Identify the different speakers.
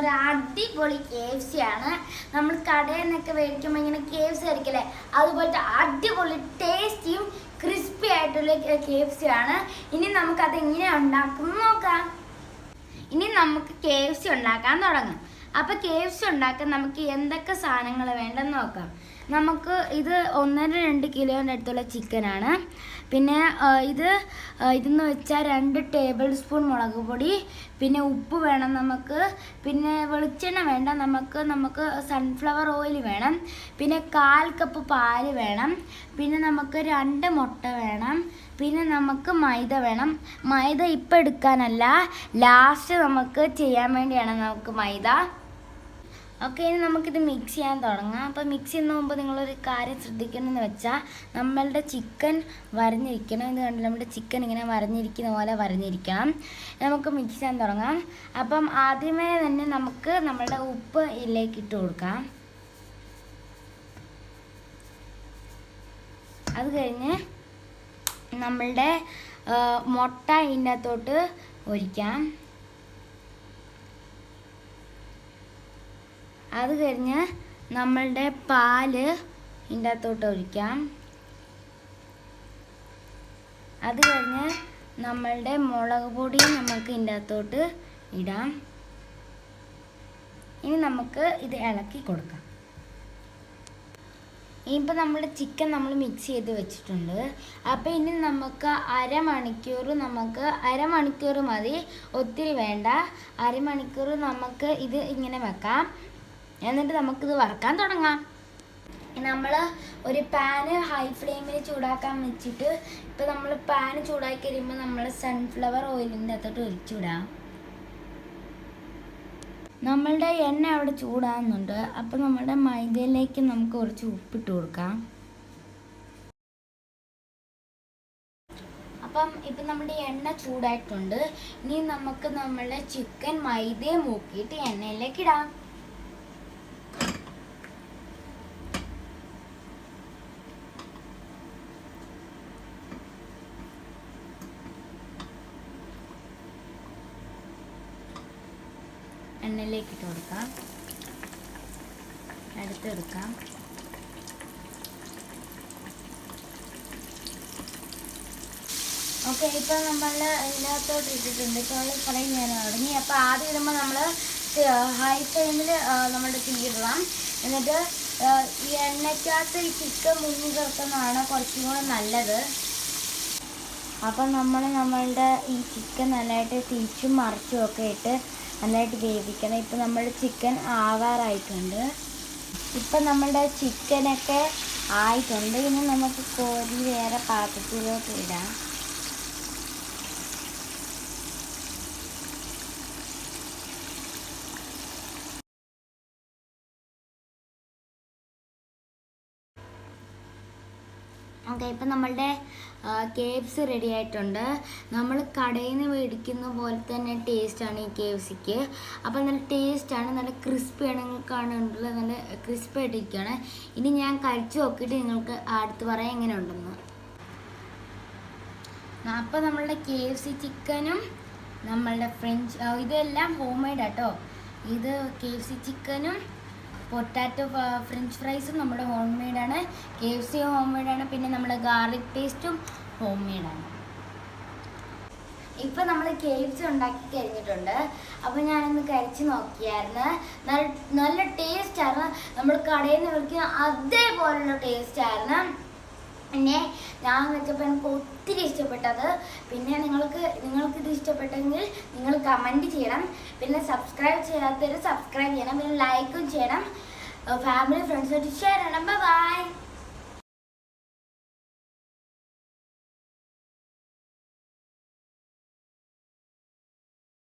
Speaker 1: ഒരു അടിപൊളി K F C ആണ്. നമ്മൾ കടയിൽ നിന്നൊക്കെ മേടിക്കുമ്പോൾ ഇങ്ങനെ കെ എഫ് സി ആയിരിക്കില്ലേ? അതുപോലത്തെ അടിപൊളി ടേസ്റ്റിയും ക്രിസ്പി ആയിട്ടുള്ള കെ എഫ് സി ആണ്. ഇനി നമുക്കത് എങ്ങനെ ഉണ്ടാക്കും നോക്കാം. ഇനി നമുക്ക് കെ എഫ് സി ഉണ്ടാക്കാൻ തുടങ്ങാം. അപ്പോൾ കെ എഫ് സി ഉണ്ടാക്കാൻ നമുക്ക് എന്തൊക്കെ സാധനങ്ങൾ വേണ്ടെന്ന് നോക്കാം. നമുക്ക് ഇത് ഒന്നര രണ്ട് കിലോന്റെ അടുത്തുള്ള ചിക്കനാണ്. പിന്നെ ഇത് ഇതെന്ന് വെച്ചാൽ രണ്ട് ടേബിൾ സ്പൂൺ മുളക് പൊടി പിന്നെ ഉപ്പ് വേണം നമുക്ക് പിന്നെ വെളിച്ചെണ്ണ വേണ്ട നമുക്ക് നമുക്ക് സൺഫ്ലവർ ഓയിൽ വേണം പിന്നെ കാൽ കപ്പ് പാൽ വേണം പിന്നെ നമുക്ക് രണ്ട് മുട്ട വേണം പിന്നെ നമുക്ക് മൈദ വേണം. മൈദ ഇപ്പം എടുക്കാനല്ല ലാസ്റ്റ് നമുക്ക് ചെയ്യാൻ വേണ്ടിയാണ് നമുക്ക് മൈദ. ഓക്കെ ഇനി നമുക്കിത് മിക്സ് ചെയ്യാൻ തുടങ്ങാം. അപ്പോൾ മിക്സ് ചെയ്യുന്ന മുമ്പ് നിങ്ങളൊരു കാര്യം ശ്രദ്ധിക്കണമെന്ന് വെച്ചാൽ നമ്മളുടെ ചിക്കൻ വരഞ്ഞിരിക്കണം. ഇത് കണ്ടില്ല? നമ്മുടെ ചിക്കൻ ഇങ്ങനെ വരഞ്ഞിരിക്കുന്ന പോലെ വരഞ്ഞിരിക്കണം. നമുക്ക് മിക്സ് ചെയ്യാൻ തുടങ്ങാം. അപ്പം ആദ്യമേ തന്നെ നമുക്ക് നമ്മളുടെ ഉപ്പ് ഇതിലേക്ക് ഇട്ട് കൊടുക്കാം. അത് കഴിഞ്ഞ് നമ്മളുടെ മുട്ട ഇതിന്റെ അകത്തോട്ട് ഒഴിക്കാം. അത് കഴിഞ്ഞ് നമ്മളുടെ പാൽ ഇതിന്റെ അകത്തോട്ട് ഒഴിക്കാം. അത് കഴിഞ്ഞ് നമ്മളുടെ മുളക് പൊടി നമുക്ക് ഇതിന്റെ അകത്തോട്ട് ഇടാം. ഇനി നമുക്ക് ഇത് ഇളക്കി കൊടുക്കാം. ഇനിയിപ്പോൾ നമ്മുടെ ചിക്കൻ നമ്മൾ മിക്സ് ചെയ്ത് വെച്ചിട്ടുണ്ട്. അപ്പോൾ ഇനി നമുക്ക് അരമണിക്കൂർ നമുക്ക് അരമണിക്കൂർ മതി. ഒത്തിരി വേണ്ട. അരമണിക്കൂർ നമുക്ക് ഇത് ഇങ്ങനെ വെക്കാം. എന്നിട്ട് നമുക്കിത് വറക്കാൻ തുടങ്ങാം. നമ്മൾ ഒരു പാന് ഹൈ ഫ്ലെയിമിൽ ചൂടാക്കാൻ വെച്ചിട്ട് ഇപ്പോൾ നമ്മൾ പാന് ചൂടാക്കി കഴിയുമ്പോൾ നമ്മൾ സൺഫ്ലവർ ഓയിലിന്റെ അകത്തോട്ട് ഒഴിച്ചുവിടാം നമ്മളുടെ എണ്ണ അവിടെ ചൂടാകുന്നുണ്ട്. അപ്പോൾ നമ്മുടെ മൈദയിലേക്ക് നമുക്ക് കുറച്ച് ഉപ്പിട്ട് കൊടുക്കാം. അപ്പം ഇപ്പം നമ്മുടെ എണ്ണ ചൂടായിട്ടുണ്ട്. ഇനി നമുക്ക് നമ്മളുടെ ചിക്കൻ മൈദയും മൂക്കിയിട്ട് എണ്ണയിലേക്ക് ഇടാം. എണ്ണയിലേക്ക് ഇട്ട് കൊടുക്കാം. എടുത്തെടുക്കാം ഓക്കെ ഇപ്പോൾ നമ്മൾ ഇതിനകത്തോട്ട് ഇട്ടിട്ടുണ്ട്. ഇപ്പോൾ കുറേ നേരം തുടങ്ങി. അപ്പോൾ ആദ്യം ഇടുമ്പോൾ നമ്മൾ ഹൈ ഫ്ലെയിമിൽ നമ്മുടെ തീ ഇടണം എന്നിട്ട് ഈ എണ്ണയ്ക്കകത്ത് ഈ ചിക്കൻ മുങ്ങി കിടക്കുന്നതാണ് കുറച്ചും കൂടെ നല്ലത്. അപ്പം നമ്മൾ നമ്മളുടെ ഈ ചിക്കൻ നല്ലതായിട്ട് തിരിച്ചും മറിച്ചും ഒക്കെ ഇട്ട് നല്ലതായിട്ട് വേവിക്കണം. ഇപ്പം നമ്മുടെ ചിക്കൻ ആവാറായിട്ടുണ്ട്. ഇപ്പം നമ്മളുടെ ചിക്കനൊക്കെ ആയിട്ടുണ്ട്. ഇനി നമുക്ക് കോരി വേറെ പാത്രത്തിലോട്ട് ഇടാം. ഓക്കെ ഇപ്പം നമ്മളുടെ കെ റെഡി ആയിട്ടുണ്ട്. നമ്മൾ കടയിൽ നിന്ന് മേടിക്കുന്ന പോലെ തന്നെ ടേസ്റ്റാണ് ഈ കെ എഫ് സിക്ക് അപ്പം നല്ല ടേസ്റ്റാണ് നല്ല ക്രിസ്പിയാണ് കാണുന്നുണ്ടല്ലോ നല്ല ക്രിസ്പി ആയിട്ടിരിക്കുകയാണ്. ഇനി ഞാൻ കഴിച്ചു നോക്കിയിട്ട് നിങ്ങൾക്ക് അടുത്ത് പറയാം എങ്ങനെ ഉണ്ടെന്ന് അപ്പം നമ്മളുടെ കെ ചിക്കനും നമ്മളുടെ ഫ്രഞ്ച് ഇതെല്ലാം ഹോം മെയ്ഡ് ആട്ടോ. ഇത് കെ ചിക്കനും പൊട്ടാറ്റോ ഫ്രഞ്ച് ഫ്രൈസും നമ്മുടെ ഹോം മെയ്ഡാണ് കെ എഫ് സി ഹോം മെയ്ഡാണ് പിന്നെ നമ്മുടെ ഗാർലിക് പേസ്റ്റും ഹോം മെയ്ഡാണ് ഇപ്പം നമ്മൾ കെ എഫ് സി ഉണ്ടാക്കി കഴിഞ്ഞിട്ടുണ്ട്. അപ്പോൾ ഞാനൊന്ന് കഴിച്ച് നോക്കിയായിരുന്നു. നല്ല നല്ല ടേസ്റ്റായിരുന്നു നമ്മൾ കടയിൽ നിന്ന് വിളിക്കുന്ന അതേപോലുള്ള ടേസ്റ്റായിരുന്നു പിന്നെ ഞാൻ വെച്ചപ്പോൾ എനിക്ക് ഒത്തിരി ഇഷ്ടപ്പെട്ടത്. പിന്നെ നിങ്ങൾക്ക് നിങ്ങൾക്ക് ഇത് ഇഷ്ടപ്പെട്ടെങ്കിൽ നിങ്ങൾ കമന്റ് ചെയ്യണം. പിന്നെ സബ്സ്ക്രൈബ് ചെയ്യാത്തവർ സബ്സ്ക്രൈബ് ചെയ്യണം. പിന്നെ ലൈക്കും ചെയ്യണം. ഫാമിലി ഫ്രണ്ട്സായിട്ട് ഷെയർ ചെയ്യണം. ബൈ